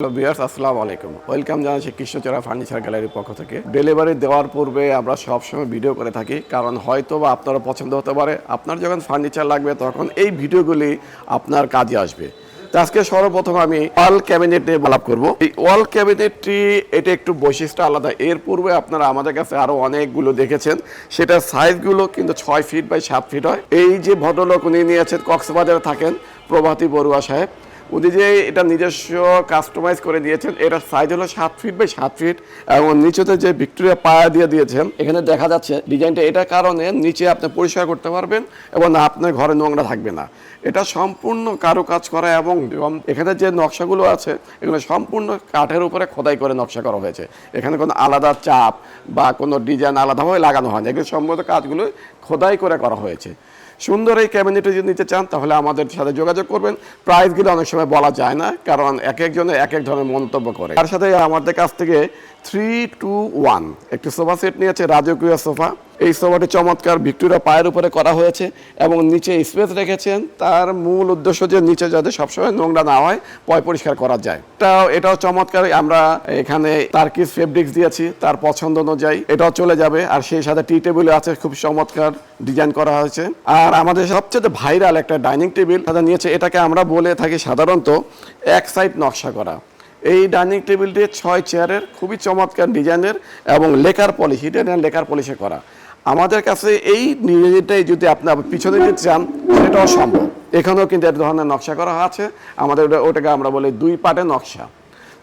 Hello বিয়ার্স আসসালামু আলাইকুম। Welcome জানাচ্ছি ফার্নিচার গ্যালারির পক্ষ থেকে। ডেলিভারি দেওয়ার পূর্বে আমরা সবসময় ভিডিও করে থাকি, কারণ হয়তো বা আপনারা পছন্দ হতে পারে। আপনার যখন ফার্নিচার লাগবে, তখন এই ভিডিওগুলি আপনার কাজে আসবে। আজকে সর্বপ্রথম আমি ওয়াল ক্যাবিনেট নিয়ে করব। এই ওয়াল ক্যাবিনেটটি এটা একটু বৈশিষ্ট্য আলাদা। এর পূর্বে আপনারা আমাদের কাছে আরও অনেকগুলো দেখেছেন। সেটার সাইজগুলো কিন্তু ছয় ফিট বাই সাত ফিট হয়। এই যে ভদ্রলোক উনি নিয়েছেন, কক্সবাজারে থাকেন, প্রভাতী বড়ুয়া সাহেব। উনি যে এটা নিজস্ব কাস্টমাইজ করে দিয়েছেন এটার সাইজ হলো সাত ফিট বাই সাত ফিট এবং নিচেতে যে ভিক্টোরিয়া পায়া দিয়ে দিয়েছেন, এখানে দেখা যাচ্ছে ডিজাইনটা এটার কারণে নিচে আপনি পরিষ্কার করতে পারবেন এবং আপনার ঘরে নোংরা থাকবে না। এটা সম্পূর্ণ কারও কাজ করা এবং এবং এখানে যে নকশাগুলো আছে, এগুলো সম্পূর্ণ কাঠের উপরে খোদাই করে নকশা করা হয়েছে। এখানে কোনো আলাদা চাপ বা কোনো ডিজাইন আলাদাভাবে লাগানো হয় না এগুলো সম্ভবত কাজগুলো খোদাই করে করা হয়েছে। সুন্দর এই ক্যাবিনেটে যদি নিতে চান, তাহলে আমাদের সাথে যোগাযোগ করবেন। প্রাইসগুলো অনেক সময় বলা যায় না, কারণ এক একজনে এক এক ধরনের মন্তব্য করে। তার সাথে আমাদের কাছ থেকে থ্রি টু ওয়ান একটি সোফা সেট নিয়েছে, রাজকীয় সোফা এই সোফাটি চমৎকার। ভিক্টোরিয়া পায়ের উপরে করা হয়েছে এবং নিচে স্পেস রেখেছেন। তার মূল উদ্দেশ্য যে নিচে যাতে সবসময় নোংরা না হয়, পয় পরিষ্কার করা যায়। এটাও এটাও চমৎকার। আমরা এখানে তার্কিস ফেব্রিক্স দিয়েছি, তার পছন্দ অনুযায়ী। এটাও চলে যাবে। আর সেই সাথে টি টেবিল আছে, খুব চমৎকার ডিজাইন করা হয়েছে। আর আমাদের সবচেয়ে ভাইরাল একটা ডাইনিং টেবিল সাথে নিয়েছে, এটাকে আমরা বলে থাকি সাধারণত এক সাইড নকশা করা। এই ডাইনিং টেবিলটি ছয় চেয়ারের, খুবই চমৎকার ডিজাইনের এবং লেকার পলিশ, হিডেন লেকার পলিশে করা। আমাদের কাছে এই নিজেটাই যদি আপনি পিছনে যেতে চান, সেটাও সম্ভব। এখানেও কিন্তু এক ধরনের নকশা করা আছে। আমাদের ওটাকে আমরা বলি দুই পাটে নকশা।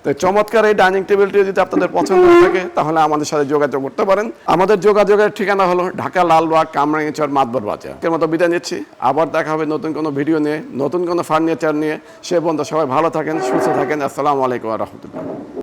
তো চমৎকার এই ডাইনিং টেবিলটি যদি আপনাদের পছন্দ থাকে, তাহলে আমাদের সাথে যোগাযোগ করতে পারেন। আমাদের যোগাযোগের ঠিকানা হলো ঢাকা লালবাগ কামরাঙ্গিচর মাতবর বাজার। এর মতো বিদায় নিচ্ছি। আবার দেখা হবে নতুন কোনো ভিডিও নিয়ে, নতুন কোনো ফার্নিচার নিয়ে। সে বন্ধু সবাই ভালো থাকেন, সুস্থ থাকেন। আসসালামু আলাইকুম রহমতুল্লাহ।